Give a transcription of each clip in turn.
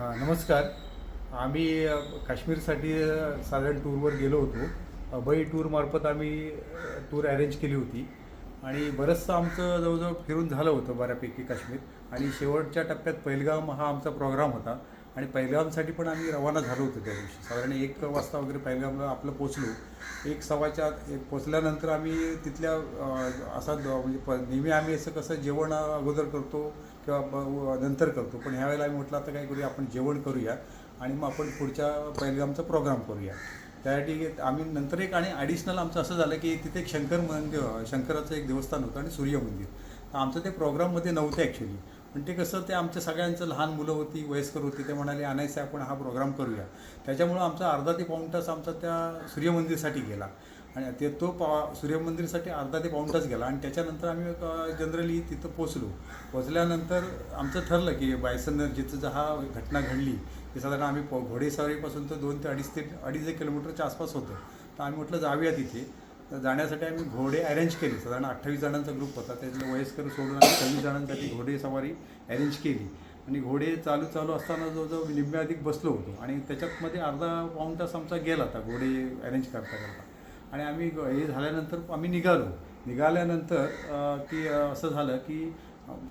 हां नमस्कार. आम्ही काश्मीरसाठी साधारण टूरवर गेलो होतो. अभय टूरमार्फत आम्ही टूर अरेंज केली होती. आणि बरंचसं आमचं जवळजवळ फिरून झालं होतं बऱ्यापैकी काश्मीर. आणि शेवटच्या टप्प्यात पहिलगाम हा आमचा प्रोग्राम होता. आणि पहिलगामसाठी पण आम्ही रवाना झालो होतो त्या दिवशी. साधारण एक वाजता वगैरे पैलगामला आपलं पोचलो. एक सव्वाच्या आत- एक पोचल्यानंतर आम्ही तिथल्या असा द- म्हणजे प नेहमी आम्ही असं कसं जेवण अगोदर करतो किंवा नंतर करतो. पण ह्यावेळेला आम्ही म्हटलं आता काय करूया? आपण जेवण करूया आणि मग आपण पुढच्या पैलगामचा प्रोग्राम करूया. त्यासाठी आम्ही नंतर एक आणि ॲडिशनल आमचं असं झालं की तिथे एक शंकर मंदिर शंकराचं एक देवस्थान होतं आणि सूर्य मंदिर तर आमचं ते प्रोग्राममध्ये नव्हतं ॲक्च्युली पण ते कसं ते आमच्या सगळ्यांचं लहान मुलं होती वयस्कर होती ते म्हणाले आणायचं आपण हा प्रोग्राम करूया. त्याच्यामुळं आमचा अर्धा ते पाऊण तास आमचा त्या सूर्यमंदिरसाठी गेला. आणि ते तो पा सूर्यमंदिरसाठी अर्धा ते पाऊण तास गेला. आणि त्याच्यानंतर आम्ही जनरली तिथं पोचलो पोचल्यानंतर आमचं ठरलं की बायसन जिथं हा घटना घडली ते साधारण आम्ही प- घोडेस्वारीपासून तर दोन ते अडीच ते अडीच एक किलोमीटरच्या आसपास होतं. तर आम्ही म्हटलं जाऊया तिथे. तर जाण्यासाठी आम्ही घोडे अरेंज केले. साधारण अठ्ठावीस जणांचा ग्रुप होता. त्यातले वयस्कर सोडून आम्ही सव्वीस जणांसाठी घोडे सवारी अरेंज केली. आणि घोडे चालू चालू असताना जो निम्मे अधिक बसलो होतो. आणि त्याच्यातमध्ये अर्धा पाऊण तास आमचा गेला होता घोडे अरेंज करता करता. आणि आम्ही ग- हे झाल्यानंतर आम्ही निघालो. निघाल्यानंतर की असं झालं की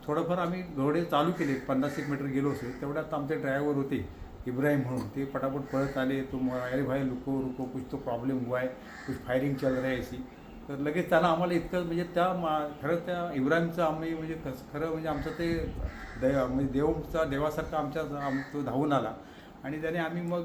थोडंफार आम्ही घोडे चालू केले. पन्नास एक मीटर गेलो असेल. तेवढ्यात आमचे ड्रायव्हर होते. इब्राहिम म्हणून. ते पटापट पळत आले तो अरे भाई रुको रुको कुछ तो प्रॉब्लेम हुआ है कुछ फायरिंग चल रहा है ऐसी. तर लगेच त्यानं आम्हाला इतकं म्हणजे त्या मा खरं त्या इब्राहिमचं आम्ही म्हणजे कस खरं म्हणजे आमचं ते दै म्हणजे देवचा देवासारखा आमच्या आम तो धावून आला. आणि त्याने आम्ही मग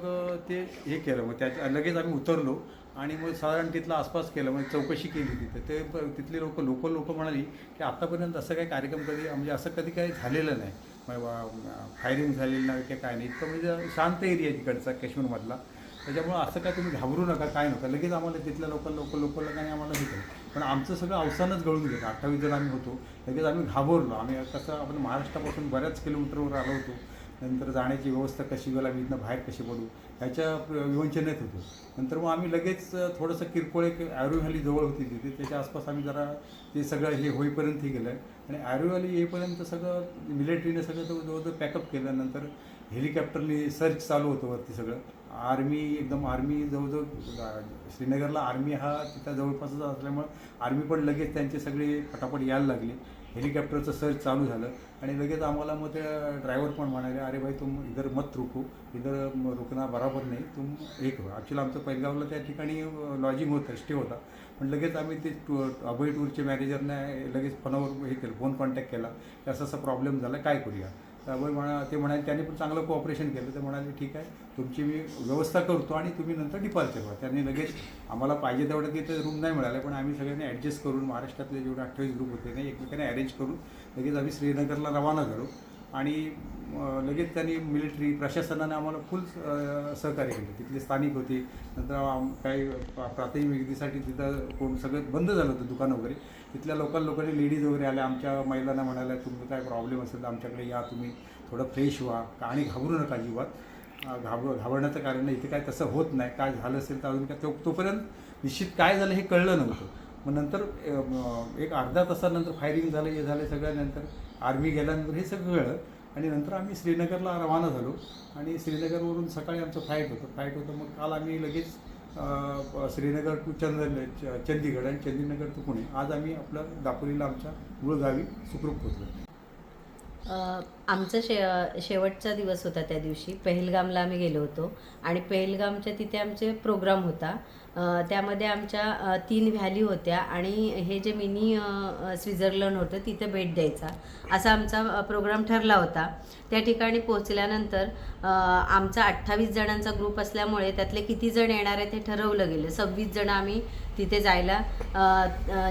ते हे केलं. मग त्याच्या लगेच आम्ही उतरलो आणि मग साधारण तिथला आसपास केलं. म्हणजे चौकशी केली तिथे. ते प- तिथले लोक लोकल लोक म्हणाली की आत्तापर्यंत असं काही कार्यक्रम कधी म्हणजे असं कधी काही झालेलं नाही. फायरिंग झालेलं नाही की काय नाही. इतकं म्हणजे शांत एरिया तिकडचा काश्मीरमधला. त्याच्यामुळं असं काय तुम्ही घाबरू नका काय नका. लगेच आम्हाला तिथल्या लोकल लोकल लोकल काही आम्हाला हे केलं. पण आमचं सगळं अवसानच गळून गेलं. अठ्ठावीस जण आम्ही होतो. लगेच आम्ही घाबरलो. आम्ही कसं आपण महाराष्ट्रापासून बऱ्याच किलोमीटरवर आलो होतो. नंतर जाण्याची व्यवस्था कशी गेला मी इथनं बाहेर कशी पडू ह्याच्या विवंचनेत होतो. नंतर मग आम्ही लगेच थोडंसं किरकोळ एक ॲरो व्हॅली जवळ होती तिथे त्याच्या आसपास आम्ही जरा ते सगळं हे होईपर्यंत हे गेलं आणि ॲरो व्हॅली येईपर्यंत सगळं मिलिटरीने सगळं जवळ जवळजवळ पॅकअप केलं. नंतर हेलिकॉप्टरने सर्च चालू होतं वरती सगळं. आर्मी एकदम आर्मी जवळजवळ श्रीनगरला आर्मी हा तिथं जवळपासच असल्यामुळं आर्मी पण लगेच त्यांचे सगळे फटाफट यायला लागले. हेलिकॉप्टरचं सर्च चालू झालं. आणि लगेच आम्हाला मग ते ड्रायव्हर पण म्हणाले अरे भाई तुम इधर मत रुको. इधर म- रुकना बराबर नाही. तुम एक हो. ॲक्च्युली आमचं पहिलगावला त्या ठिकाणी लॉजिंग होतं स्टे होता. पण लगेच आम्ही ते टूर अभय टूरचे मॅनेजरने लगेच फोनवर हे केलं फोन कॉन्टॅक्ट केला. की असं असा प्रॉब्लेम झाला काय करूया? त्यामुळे म्हणा ते म्हणाले त्यांनी पण चांगलं कोऑपरेशन केलं. ते म्हणाले ठीक आहे तुमची मी व्यवस्था करतो आणि तुम्ही नंतर डिपार्चर व्हा. त्यांनी लगेच आम्हाला पाहिजे तेवढं तिथे रूम नाही मिळाले पण आम्ही सगळ्यांनी ॲडजस्ट करून महाराष्ट्रातले जेवढे अठ्ठावीस ग्रुप होते नाही एकमेकांनी अरेंज करून लगेच आम्ही श्रीनगरला रवाना झालो. आणि लगेच त्यांनी मिलिटरी प्रशासनाने आम्हाला फुल सहकार्य केलं. तिथले स्थानिक होते नंतर आम- काही प्राथमिक विक्रीसाठी तिथं कोण सगळं बंद झालं होतं दुकानं वगैरे. तिथल्या लोकल लोकांनी लेडीज वगैरे आल्या आमच्या महिलांना म्हणाल्या तुमचं काय प्रॉब्लेम असेल तर आमच्याकडे या तुम्ही थोडं फ्रेश व्हा का- आणि घाबरू नका अजिबात. घाबर घाबरण्याचं कारण नाही इथे काय तसं होत नाही काय झालं असेल तर अजून काय तो तोपर्यंत निश्चित काय झालं हे कळलं नव्हतं. मग नंतर एक अर्धा तासानंतर फायरिंग झालं हे झालं सगळ्यानंतर आर्मी गेल्यानंतर हे सगळं कळलं आणि नंतर आम्ही श्रीनगरला रवाना झालो. आणि श्रीनगरवरून सकाळी आमचं फ्लाईट होतं. फ्लाईट होतं मग काल आम्ही लगेच श्रीनगर टू चंद च- चंदीगड आणि चंदीनगर टू पुणे. आज आम्ही आपलं दापोलीला आमच्या मूळ गावी सुखरूप पोहोचलो. आमचा शे शेवटचा दिवस होता त्या दिवशी. पेहलगामला आम्ही गेलो होतो. आणि पेहलगामच्या तिथे आमचे प्रोग्राम होता. त्यामध्ये आमच्या तीन व्हॅली होत्या आणि हे जे मिनी स्वित्झर्लंड होतं तिथे भेट द्यायचा. असा आमचा प्रोग्राम ठरला होता. त्या ठिकाणी पोचल्यानंतर आमचा अठ्ठावीस जणांचा ग्रुप असल्यामुळे त्यातले किती जण येणार आहे ते ठरवलं गेलं. सव्वीस जण आम्ही तिथे जायला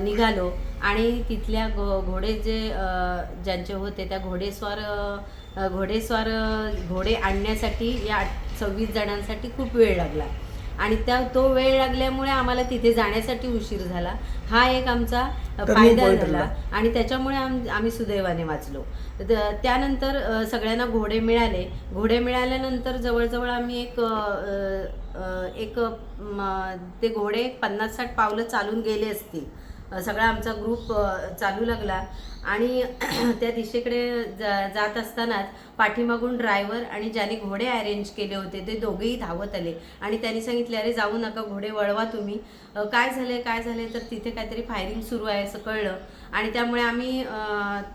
निघालो. आणि तिथल्या घो घोडे जे ज्यांचे होते त्या घोडेस्वार घोडेस्वार घोडे आणण्यासाठी या सव्वीस जणांसाठी खूप वेळ लागला. आणि त्या तो वेळ लागल्यामुळे आम्हाला तिथे जाण्यासाठी उशीर झाला. हा एक आमचा फायदा झाला. आणि त्याच्यामुळे आम आम्ही सुदैवाने वाचलो. त्यानंतर सगळ्यांना घोडे मिळाले. घोडे मिळाल्यानंतर जवळजवळ आम्ही एक एक ते घोडे पन्नास साठ पावलं चालून गेले असतील. सगळा आमचा ग्रुप चालू लागला. आणि त्या दिशेकडे जा जात असतानाच पाठीमागून ड्रायव्हर आणि ज्यांनी घोडे अरेंज केले होते ते दोघेही धावत आले. आणि त्यांनी सांगितले अरे जाऊ नका घोडे वळवा तुम्ही. काय झाले काय झाले तर तिथे काहीतरी फायरिंग सुरू आहे असं कळलं. आणि त्यामुळे आम्ही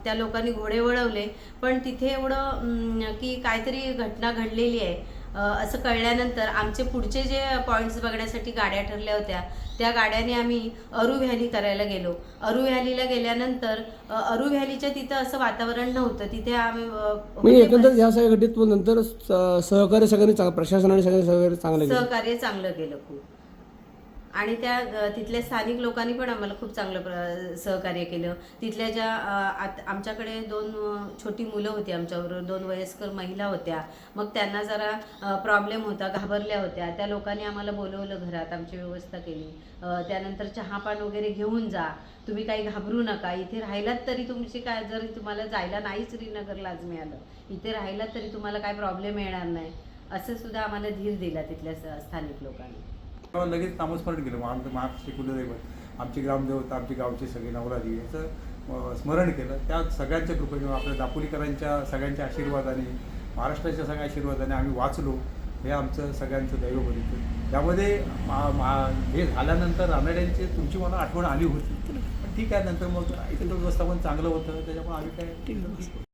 त्या लोकांनी घोडे वळवले. पण तिथे एवढं की काहीतरी घटना घडलेली आहे. असं कळल्यानंतर आमचे पुढचे जे पॉईंट्स बघण्यासाठी गाड्या ठरल्या होत्या त्या गाड्याने आम्ही अरू व्हॅली करायला गेलो. अरू व्हॅलीला गेल्यानंतर अरू व्हॅलीच्या तिथं असं वातावरण नव्हतं. तिथे आम्ही म्हणजे होते एकंदरीत ह्या सगळ्या घटनेत नंतर सहकार्य सगळ्यांनी प्रशासनाने सगळ्यांनी सहकार्य चांगलं सहकार्य चांगलं केलं खूप. आणि त्या तिथल्या स्थानिक लोकांनी पण आम्हाला खूप चांगलं प्र- सहकार्य केलं. तिथल्या ज्या आत- आमच्याकडे दोन छोटी मुलं होती आमच्याबरोबर दोन वयस्कर महिला होत्या. मग त्यांना जरा प्रॉब्लेम होता घाबरल्या होत्या. त्या लोकांनी आम्हाला बोलवलं घरात आमची व्यवस्था केली. त्यानंतर चहापान वगैरे घेऊन जा. तुम्ही काही घाबरू नका. इथे राहिलात तरी तुमची काय जर तुम्हाला जायला नाही श्रीनगरला आज मिळालं. इथे राहिलात तरी तुम्हाला काय प्रॉब्लेम येणार नाही. असं सुद्धा आम्हाला धीर दिला तिथल्या स्थानिक लोकांनी. लगेच नामस्मरण केलं मग आमचं महाराष्ट्र कुलदैवत. आमची ग्रामदेवता आमची गावचे सगळे नवराजी याचं स्मरण केलं. त्या सगळ्यांच्या कृपेने आपल्या दापोलीकरांच्या सगळ्यांच्या आशीर्वादाने महाराष्ट्राच्या सगळ्या आशीर्वादाने आम्ही वाचलो. हे आमचं सगळ्यांचं दैव बघितलं त्यामध्ये हे झाल्यानंतर रानड्यांची तुमची मला आठवण आली होती. पण ठीक आहे नंतर मग इथलं व्यवस्थापन चांगलं होतं. त्याच्यामुळे आम्ही काय